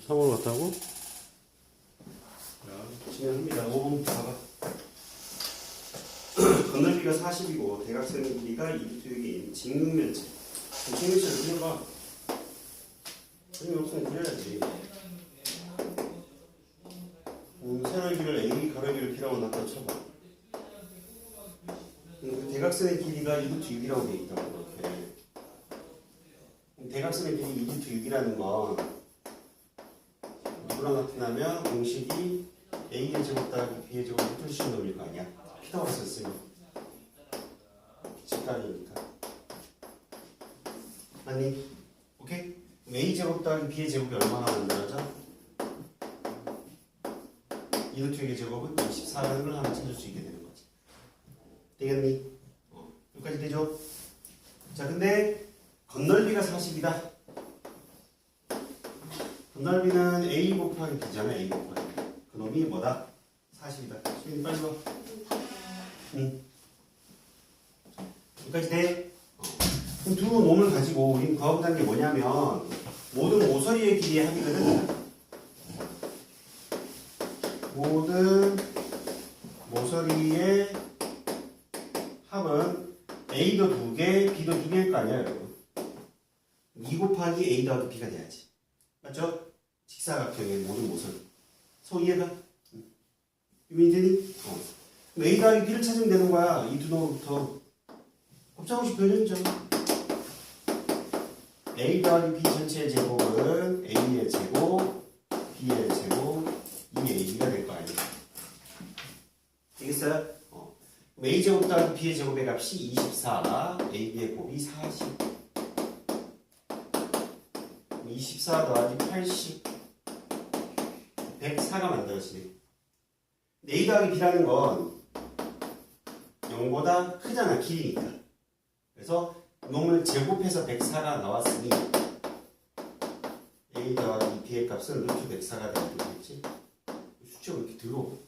3월 같다고? 자, 진행합니다. 5분 봐봐. 건널비가 40이고 대각선 길이가 2루트역인 직육면체. 직육면체를 그려봐. 그림 없으면 그려야지. 음, 세로의 길을 A, 가로의 길을 P라고 놨다 쳐봐. 음, 그 대각선의 길이가 2루트 6이라고 돼 있다고. 이렇게. 대각선의 길이 2루트 6이라는 건 누구랑 나타나면 공식이 A의 제곱 더하기 B의 제곱을 뚫으신 놈일 거 아니야? 피타고라스 쓰면 직각이니까 아니 오케이? A 제곱 더하기 B의 제곱이 얼마나 만들어져? 2루트의 제곱은 24라는 걸 하나 찾을 수 있게 되는 거지 되겠니? 어, 여기까지 되죠? 자 근데 건널비가 40이다 건널비는 A 곱하기 B잖아 A 곱하기 그 놈이 뭐다? 40이다 수빈이 빨리 와 응. 여기까지 돼? 어. 그럼 두 놈을 가지고 우린 구하고자 게 뭐냐면 모든 모서리의 길이의 합이거든 모든 모서리의 합은 A도 두 개, B도 두 개일 거 아니야 여러분 2 곱하기 A 더하기 B가 돼야지 맞죠? 직사각형의 모든 모서리 소 이해가? 응. 유민되니? 어. 그럼 A 더하기 B를 찾으면 되는 거야 이 두 놈부터 곱셈없이 변했죠 A 더하기 B 전체의 제곱은 A의 제곱 B의 제곱 2AB가 될 거 아니야 되겠어요? 어. A 제곱 더하기 B의 제곱의 값이 24 AB의 곱이 40 24 더하기 80 104가 만들어지네. 근데 A 더하기 B라는 건 0보다 크잖아 길이니까. 그래서 놈을 제곱해서 104가 나왔으니 A 더하기 B의 값은 루트 104가 되겠지? 수치가 왜 이렇게 더러워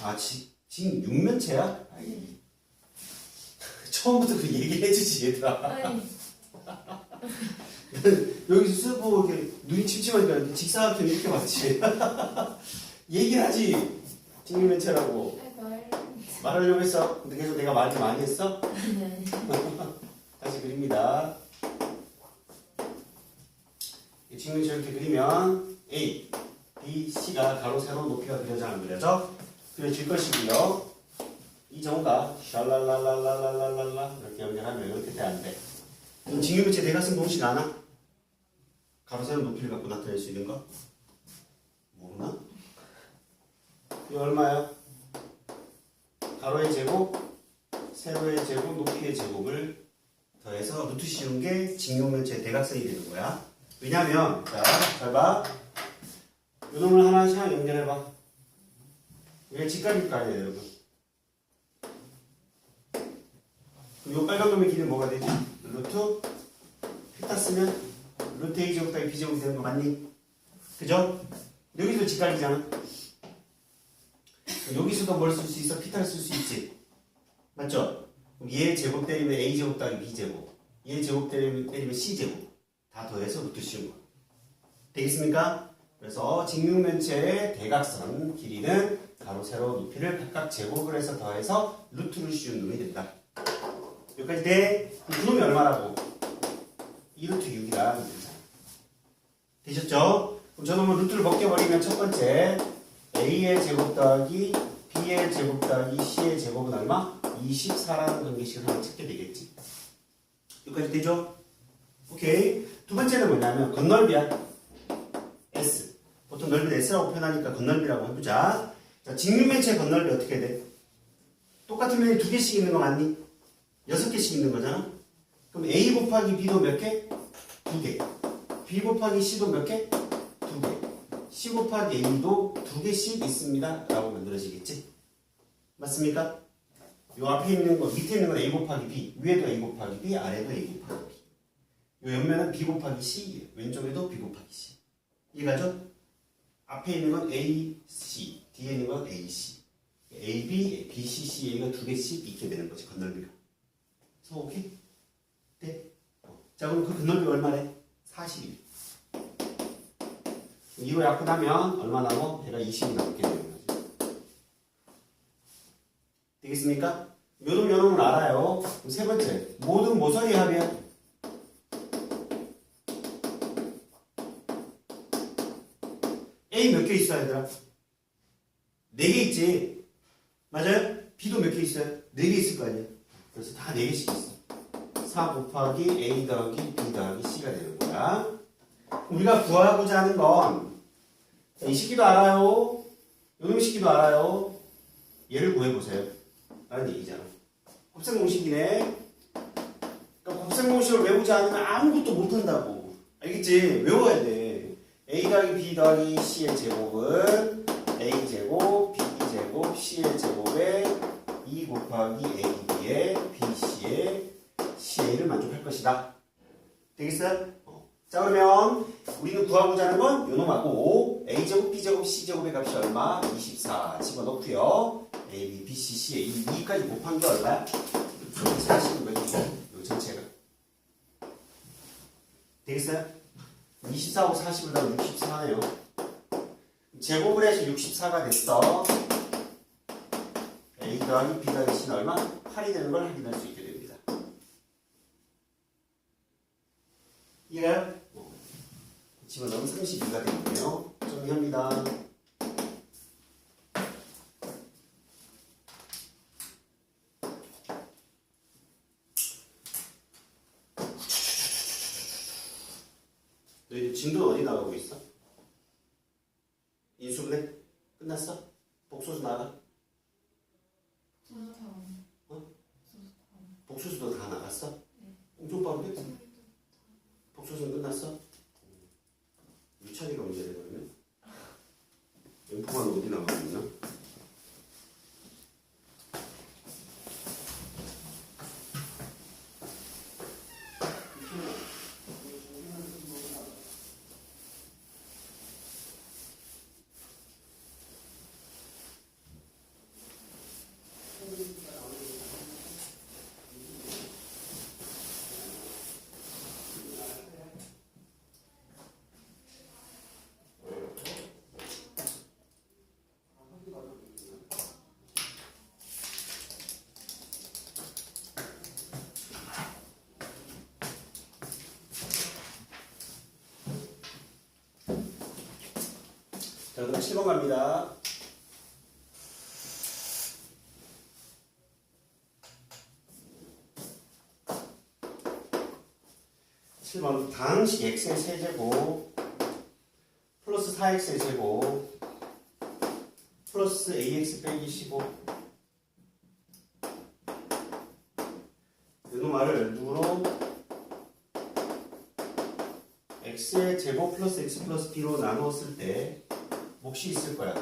아 지, 지금 육면체야? 아이. 처음부터 그 얘기 해주지 얘들아 여기서 쓰고 이렇게 눈이 침침하니까 직사각형 이렇게 봤지 얘기를 하지 말. 말하려고 했어 근데 계속 내가 말을 많이 했어? 아니. 다시 그립니다 이 직면체 이렇게 그리면 A, B, C가 가로 세로 높이가 그려져 안 그려져? 그려질 것이고요 이 정우가 샬랄랄랄랄랄랄라 이렇게 연결하면 이렇게 돼안 돼 그럼 직육면체 대각선 공식 아나? 가로 세로 높이를 갖고 나타낼 수 있는 거? 모르나? 이거 얼마야? 가로의 제곱, 세로의 제곱, 높이의 제곱을 더해서 루트 씌운 게 직육면체 대각선이 되는 거야. 왜냐면, 자, 잘 봐. 요 놈을 하나씩 하나 연결해봐. 이게 직각일 거 아니에요, 여러분. 그럼 요 빨간 놈의 길이 뭐가 되지? 루트 피타 쓰면 루트 A 제곱 더하기 B 제곱이 되는 거 맞니? 그죠? 여기도 직각이잖아. 여기서도 뭘 쓸 수 있어? 피타를 쓸 수 있지. 맞죠? 그럼 얘 제곱 때리면 A 제곱 더하기 B 제곱. 얘 제곱 때리면, 때리면 C 제곱. 다 더해서 루트 씌운 거. 되겠습니까? 그래서 직육면체의 대각선 길이는 가로, 세로, 높이를 각각 제곱을 해서 더해서 루트를 씌운 놈이 된다. 여기까지 돼? 그럼 그 놈이 얼마라고? 2루트 6이라. 되셨죠? 그럼 저 놈은 루트를 벗겨버리면 첫 번째 A의 제곱 더하기 B의 제곱 더하기 C의 제곱은 얼마? 24라는 관계식을 하나 찾게 되겠지. 여기까지 되죠? 오케이. 두 번째는 뭐냐면 건널비야. S. 보통 넓이는 S라고 표현하니까 건널비라고 해보자. 자, 직육면체 건널비 어떻게 돼? 똑같은 면이 두 개씩 있는 거 맞니? 여섯 개씩 있는 거잖아? 그럼 A 곱하기 B도 몇 개? 두 개. B 곱하기 C도 몇 개? 두 개. C 곱하기 A도 두 개씩 있습니다. 라고 만들어지겠지? 맞습니까? 요 앞에 있는 거, 밑에 있는 건 A 곱하기 B, 위에도 A 곱하기 B, 아래도 A 곱하기 B. 요 옆면은 B 곱하기 C, 왼쪽에도 B 곱하기 C. 이해가죠? 앞에 있는 건 A, C, 뒤에 있는 건 A, C. A, B, B, C, C, A가 두 개씩 있게 되는 거지, 건널비가. 그래서 오케이? 자, 그럼 그 근넓이 얼마래? 40이. 이거 약분하면 얼마 남어? 얘가 20이 남게 되는 거지. 되겠습니까? 요놈 요놈은 알아요. 세 번째, 모든 모서리 합이야. A 몇 개 있어, 얘들아? 네 개 있지. 맞아요? B도 몇 개 있어요? 네 개 있을 거 아니야? 그래서 다네 개씩 있어. 4 곱하기 A 더하기 B 더하기 C가 되는 거야. 우리가 구하고자 하는 건 이 식기도 알아요. 요놈 식기도 알아요. 얘를 구해보세요. 라는 얘기잖아. 곱셈 공식이네. 그러니까 곱셈 공식을 외우지 않으면 아무것도 못한다고. 알겠지? 외워야 돼. A 더하기 B 더하기 C의 제곱은 A 제곱, B 제곱, C의 제곱에 2 곱하기 AB의 BC의 CA를 만족할 것이다. 되겠어요? 어. 자 그러면 우리는 구하고자 하는 건 요놈하고 A제곱, B제곱, C제곱의 값이 얼마? 24 집어넣고요. A, B, B, C, C에 이 2까지 곱한 게 얼마야? 40인 거지. 요 전체가. 되겠어요? 24하고 40을 더하면 64네요. 제곱을 해서 64가 됐어. 더하기 B 더하기 C는 얼마? 8이 되는 걸 확인할 수 있게 됩니다. 이해가요? 어. 집어넣으면 32가 되겠네요. 정리합니다. 너희들 진도는 어디 나가고 있어? 인수분해? 끝났어? 복소수 나가? 소소타운. 어? 소소타운. 복소수도 다 나갔어? 네. 엄청 빠르게? 복소수는 끝났어? 유찬이가 문제네 그러면? 연포만 어디 나가고 있나? 자, 그럼 7번 갑니다. 칠번 당식 x의 세제곱 플러스 4x의 제곱 플러스 ax 빼기 15 이놈 말을 누구로 x의 제곱 플러스 x 플러스 b로 나누었을 때 몫이 있을 거야.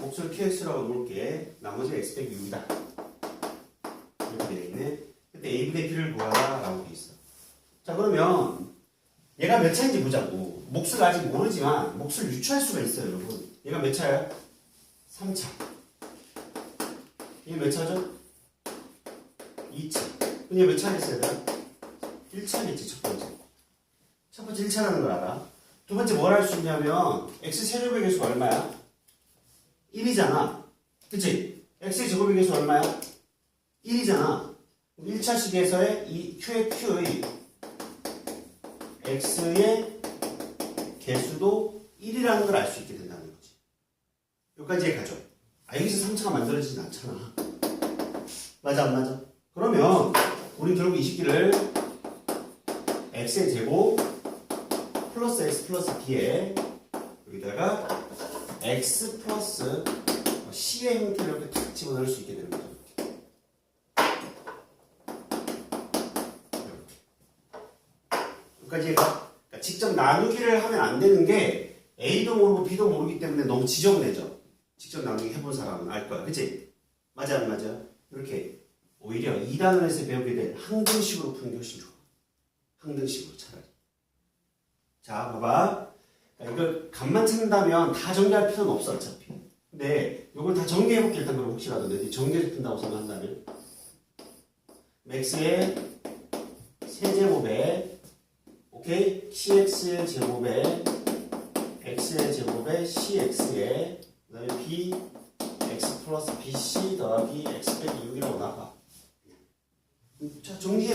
몫을 qx라고 놓을게. 나머지 x 빼기 6이다. 이렇게 되어 있네. 그때 a분의 b를 구하라 라고 되어 있어. 자 그러면 얘가 몇 차인지 보자고. 몫을 아직 모르지만 몫을 유추할 수가 있어요 여러분. 얘가 몇 차야? 3차. 이게 몇 차죠? 2차. 그럼 얘몇 차겠어요? 1차겠지 첫 번째. 첫 번째 1차라는 걸 알아. 두 번째 뭘 할 수 있냐면 x 세제곱의 개수가 얼마야? 1이잖아. 그치? x의 제곱의 개수 얼마야? 1이잖아. 1차 식에서의 이 q의 q의 x의 개수도 1이라는 걸 알 수 있게 된다는 거지. 여기까지 가죠. 아, 여기서 3차가 만들어지진 않잖아. 맞아, 안 맞아? 그러면 우리 결국 이 식기를 x의 제곱 플러스 x 플러스 b에 여기다가 x 플러스 c의 형태를 이렇게 탁 집어넣을 수 있게 되는 거죠. 여기까지 그러니까 직접 나누기를 하면 안 되는 게 a도 모르고 b도 모르기 때문에 너무 지정되죠. 직접 나누기 해본 사람은 알 거야. 그치? 맞아 안 맞아? 이렇게 오히려 2단원에서 배우게 된 항등식으로 푸는 게 훨씬 좋아. 항등식으로 차라리. 자, 봐봐. 이걸 값만 찾는다면 다 정리할 필요는 없어, 어차피. 근데 이걸 다 정리해볼게, 일단 그럼 혹시라도 너희 정리해서 푼다고 생각한다면. 맥스의 세제곱에 오케이 cx의 제곱에 x의 제곱에 cx에 그 다음에 b x 플러스 bc 더하기 x 빼기 6이라고 나가. 자 정리해.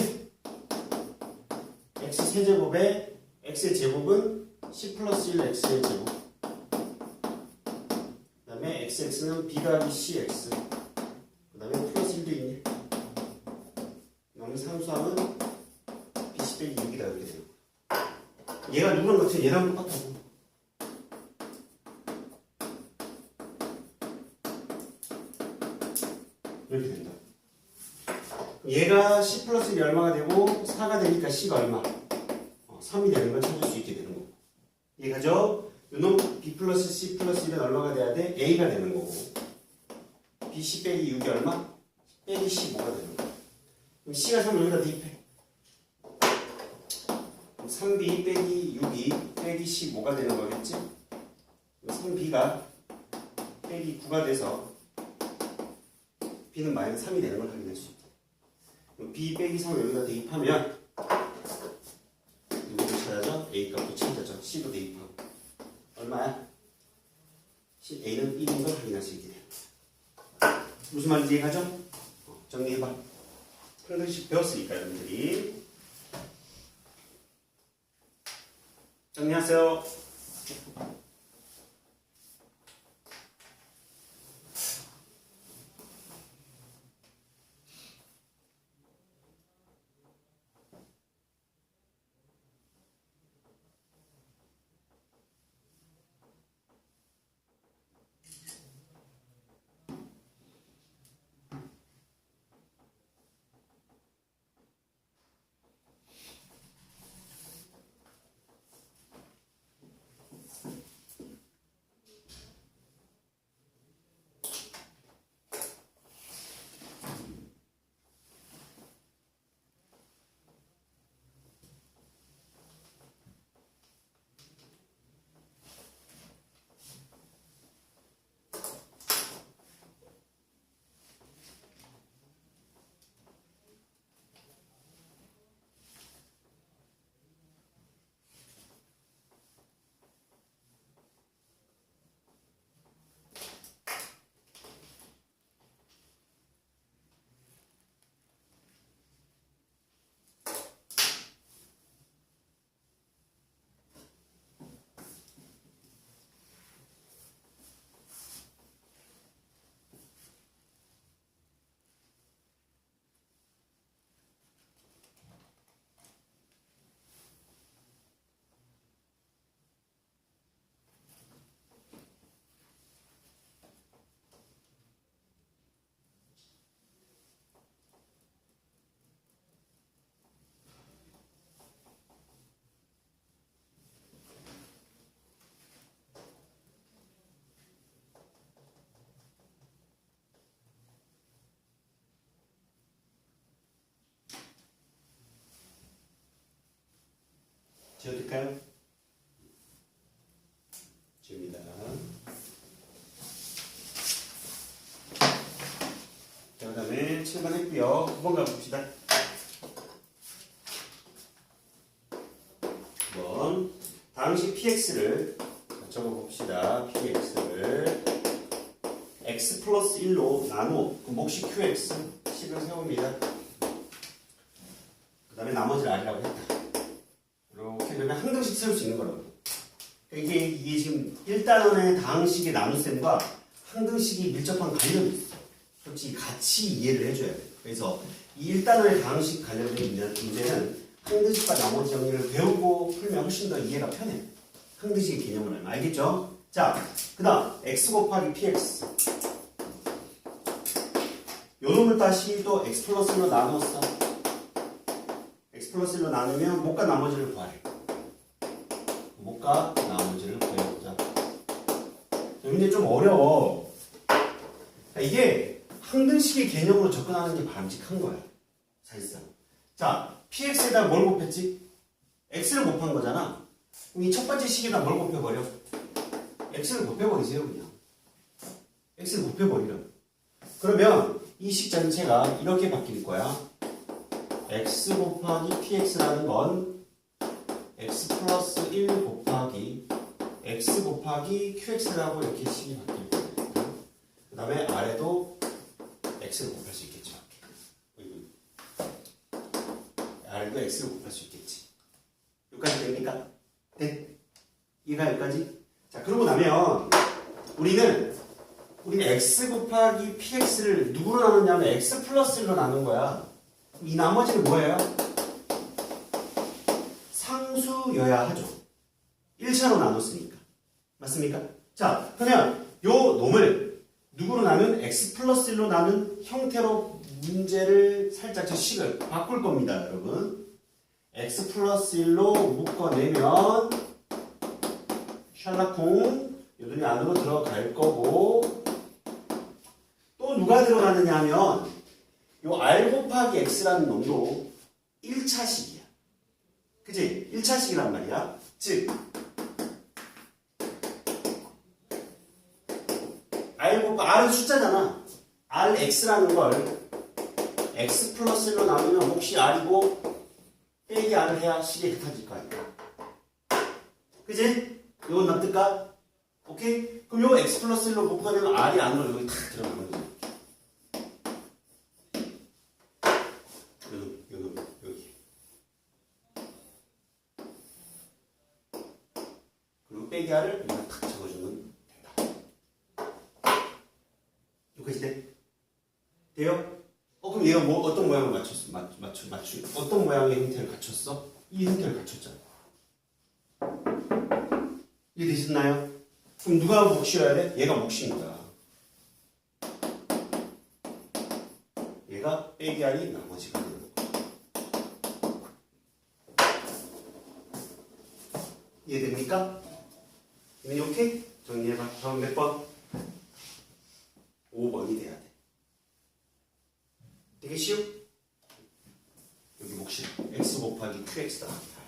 x 세제곱에 x의 제곱은 c 플러스 1 x의 제곱. 그 다음에 xx는 b 더하기 cx. 그 다음에 플러스 1도 있네. 여기 상수함은 bc 빼기 6이다 이렇게 거야. 얘가 누구랑 같아? 얘랑 똑같다고. 이렇게 된다. 얘가 c 플러스 1이 얼마가 되고 4가 되니까 c가 얼마? 어, 3이 되는 걸 찾을 수 있게 되는 거고. 이해가죠? 요놈 b 플러스 c 플러스 1은 얼마가 돼야 돼? a가 되는 거고. bc 빼기 6이 얼마? 빼기 15가 되는 거야. 그럼 c가 3을 여기다 대입해. 3b 빼기 6이 빼기 15가 되는 거겠지? 3b가 빼기 9가 돼서 b는 마이너스 3이 되는 걸 확인할 수 있다. 그럼 b 빼기 3을 여기다 대입하면 누구를 찾아죠? a 값도 찾아죠. c도 대입하고 얼마야? C, a는 1인 걸 확인할 수 있게 돼요. 무슨 말인지 이해가죠? 어, 정리해봐. 한글씩 배웠으니까 여러분들이 정리하세요. 지워질까요? 지웁니다. 자, 그 다음에 7번 했고요. 9번 가봅시다. 9번. 당시 px를 적어봅시다. px를 x 플러스 1로 나누어 그 몫이 qx 식을 세웁니다. 그 다음에 나머지를 r이라고 했다. 세울 수 있는 거라고. 이게, 이게 지금 1단원의 다항식의 나눗셈과 한 등식이 밀접한 관련이 있어. 솔직히 같이 이해를 해줘야 돼. 그래서 이 1단원의 다항식 관련된 문제- 문제는 한 등식과 나머지 정리를 배우고 풀면 훨씬 더 이해가 편해. 한 등식의 개념을 알면 알겠죠? 자, 그 다음 x 곱하기 px 요 놈을 다시 또 x 플러스로 나눴어. x 플러스 1로 나누면 못과 나머지를 구하래. 못과 나머지를 구해보자. 근데 좀 어려워. 이게 항등식의 개념으로 접근하는 게 바람직한 거야. 사실상. 자, px에다 뭘 곱했지? x를 곱한 거잖아. 그럼 이 첫 번째 식에다 뭘 곱해버려? x를 곱해버리세요, 그냥. x를 곱해버리려. 그러면 이 식 전체가 이렇게 바뀔 거야. x 곱하기 px라는 건 x 플러스 1 곱하기 x 곱하기 qx라고 이렇게 식이 바뀔 거예요. 그 다음에 아래도 x를 곱할 수 있겠죠. 아래도 x를 곱할 수 있겠지. 여기까지 됩니까? 네. 이해가 여기까지? 자, 그러고 나면 우리는 우리는 x 곱하기 px를 누구로 나눴냐면 x 플러스 1로 나눈 거야. 이 나머지는 뭐예요? 상수여야 하죠. 1차로 나눴으니까. 맞습니까? 자, 그러면 요 놈을 누구로 나눈 x 플러스 1로 나눈 형태로 문제를 살짝 저 식을 바꿀 겁니다, 여러분. x 플러스 1로 묶어내면 샬라콩 요들이 안으로 들어갈 거고 또 누가 들어가느냐 하면 요 r 곱하기 x라는 놈도 1차식이야. 그지? 1차식이란 말이야. 즉 곱하 r은 숫자잖아. rx라는 걸 x 플러스로 나누면 몫이 r이고 빼기 r을 해야 식이 같아질 거 아니야. 그지? 이건 납득가? 오케이? 그럼 요 x 플러스 1로 묶어내면 r이 안으로 여기 탁 들어가는 거지. 여기, 여기, 여기. 그리고 빼기 r을 여기다 탁 적어주면 된다. 여기까지 돼? 돼요? 어, 그럼 얘가 뭐, 어떤 모양을 맞췄어? 맞, 맞추, 맞추, 어떤 모양의 형태를 갖췄어? 이 형태를 갖췄잖아. 이해되셨나요? 그럼 누가 몫이어야 돼? 얘가 거야. 얘가 빼기 알이 나머지가 되는 거야. 이해됩니까? 이미 오케이? 정리해봐. 다음 몇 번? 5번이 돼야 돼. 되게 쉬워? 여기 몫이 x 곱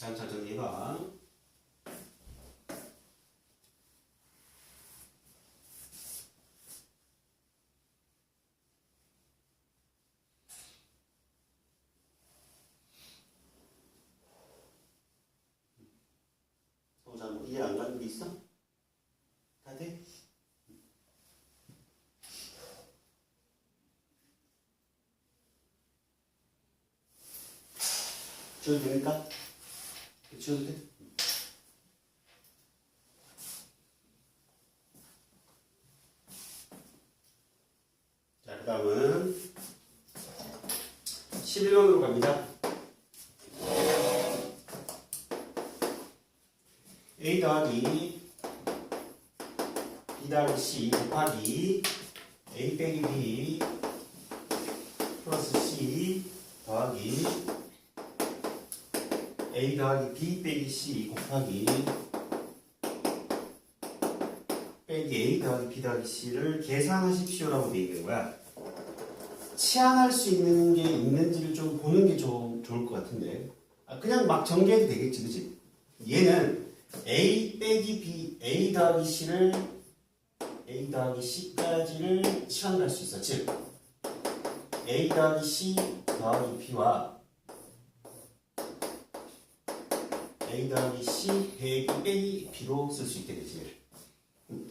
잘 정리해봐. 소자 뭐 이해 안 가는 게 있어? 다 돼? 지워도 됩니까? 지워도 돼? 자, 그 다음은 11번으로 갑니다. A 더하기 B 더하기 C 곱하기 A 빼기 B 플러스 C 더하기 A 더하기 B 빼기 C 곱하기 빼기 A 더하기 B 더하기 C를 계산하십시오라고 되어 있는 거야. 치환할 수 있는 게 있는지를 좀 보는 게 좀 좋을 것 같은데. 아, 그냥 막 전개해도 되겠지, 그지? 얘는 A 빼기 B, A 더하기 C를 A 더하기 C까지를 치환할 수 있어. 즉, A 더하기 C 더하기 B와 A 더하기 C 빼기 A B로 쓸 수 있게 되지.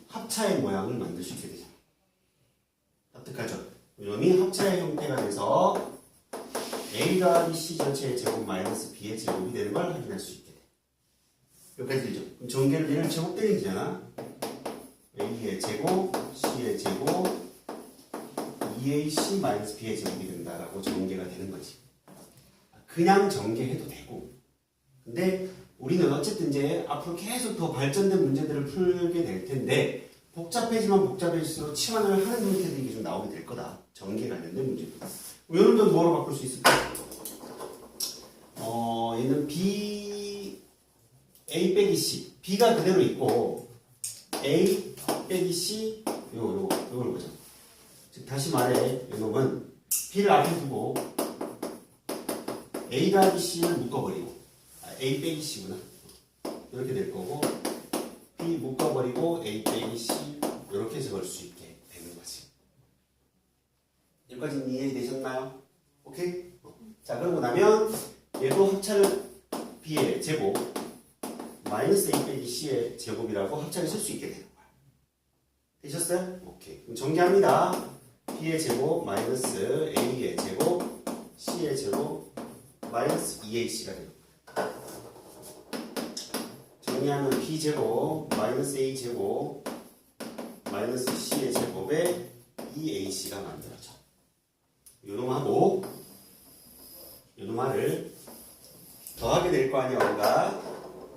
합차의 모양을 만들 수 있게 되잖아. 납득하죠? 이놈이 합차의 형태가 돼서 a 더하기 c 전체의 제곱 마이너스 b의 제곱이 되는 걸 확인할 수 있게 돼. 여기까지 되죠? 그럼 전개를 얘를 제곱 때리잖아. a의 제곱, c의 제곱, 2ac 마이너스 b의 제곱이 된다라고 전개가 되는 거지. 그냥 전개해도 되고. 근데 우리는 어쨌든 이제 앞으로 계속 더 발전된 문제들을 풀게 될 텐데 복잡해지만 복잡해질수록 치환을 하는 형태들이 좀 나오게 될 거다. 전개 관련된. 이런 건 뭐로 바꿀 수 있을까? 어, 얘는 B, A 빼기 C. B가 그대로 있고 A 빼기 C 요거 요거 요걸 보자. 즉 다시 말해 이 놈은 B를 앞에 두고 A 더하기 C를 묶어버리고 아, A 빼기 C구나 이렇게 될 거고 B 묶어버리고 A 빼기 C 이렇게 적을 수 있게 되는 거지 여기까지 이해되셨나요? 오케이? 어. 자 그러고 나면 얘도 합차를 B의 제곱 마이너스 A 빼기 C의 제곱이라고 합차를 쓸 수 있게 되는 거야 되셨어요? 오케이 그럼 정리합니다 B의 제곱 마이너스 A의 제곱 C의 제곱 마이너스 2AC가 되는 거야 정리하면 B제곱 마이너스 A제곱 마이너스 C의 제곱에 2AC가 만들어져. 요놈하고 요놈하를 더하게 될 거 아니야 우리가.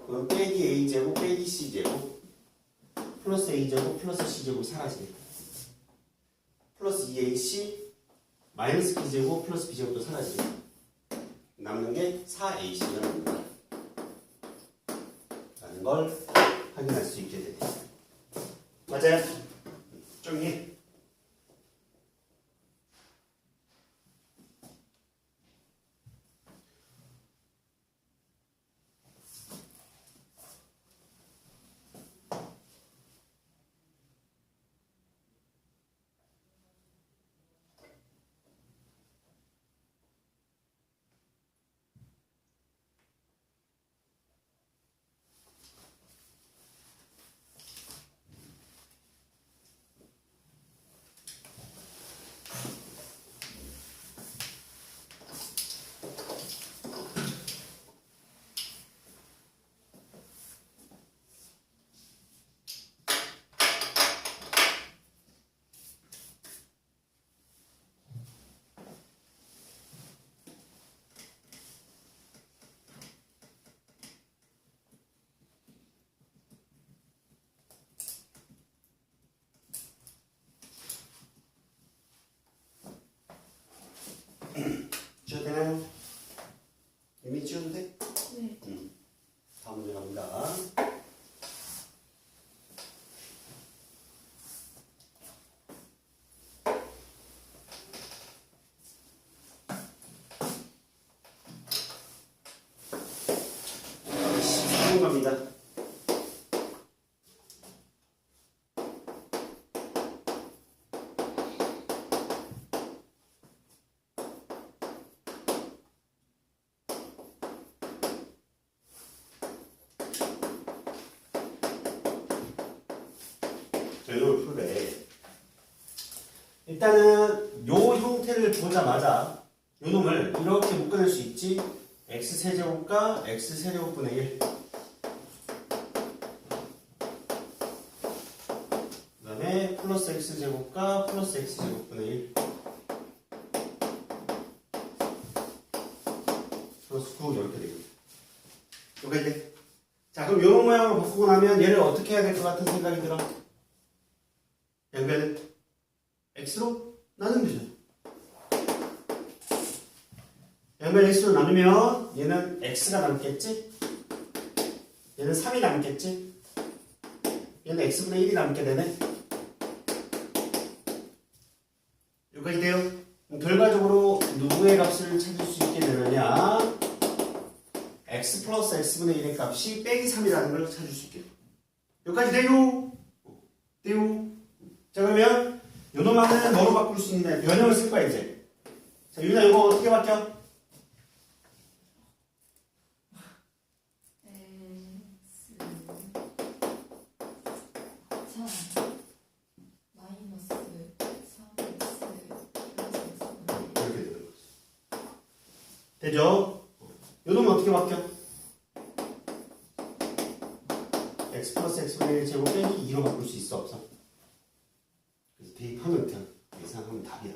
그럼 빼기 A제곱 빼기 C제곱 플러스 A제곱 플러스 C제곱 사라지네 플러스 2AC 마이너스 B제곱 플러스 B제곱도 사라지네 남는 게 4AC가 남는다 걸 확인할 수 있게 되네 맞아요? 정리 지워도 되나요? 이미 지워도 돼? 네. 다음 문제 갑니다. 분 갑니다. 별로를 풀래. 일단은 요 형태를 보자마자 요 놈을 이렇게 묶어낼 수 있지. x 세제곱과 x 세제곱분의 1. 그 다음에 플러스 x 제곱과 플러스 x 제곱분의 1. 플러스 9 이렇게 되겠네. 여기까지 돼. 자 그럼 요런 모양으로 바꾸고 나면 얘를 어떻게 해야 될 것 같은 생각이 들어? 양변을 x로 나누면 되죠. 양변 x로 나누면 얘는 x가 남겠지? 얘는 3이 남겠지? 얘는 x분의 1이 남게 되네. 여기까지 돼요? 결과적으로 누구의 값을 찾을 수 있게 되느냐? x 플러스 x분의 1의 값이 빼기 3이라는 걸 찾을 수 있게. 여기까지? 돼요? 자 그러면 뭐로 바꿀 수 있냐 변형을 쓸 거야 이제 자 유나 이거 어떻게 바뀌어? x 3 마이너스 3x 플러스 이렇게 되는 거지 되죠? 요 놈은 어떻게 바뀌어? x 플러스 x분의 1 제곱 빼기 2로 바꿀 수 있어 없어? 그래서 대입하면 그냥 계산하면 답이야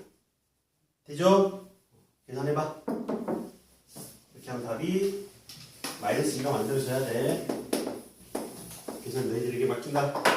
되죠? 계산해봐 이렇게 하면 답이 마이너스 2가 만들어져야 돼 계산 너희들에게 맡긴다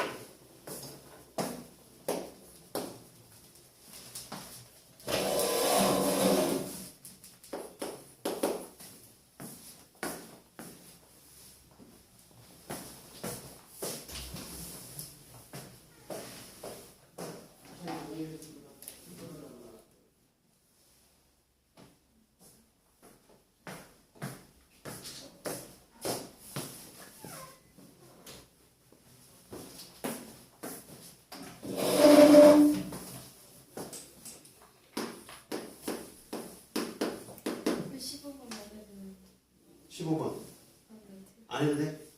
그 15번 말해도 15번 안 해도 돼?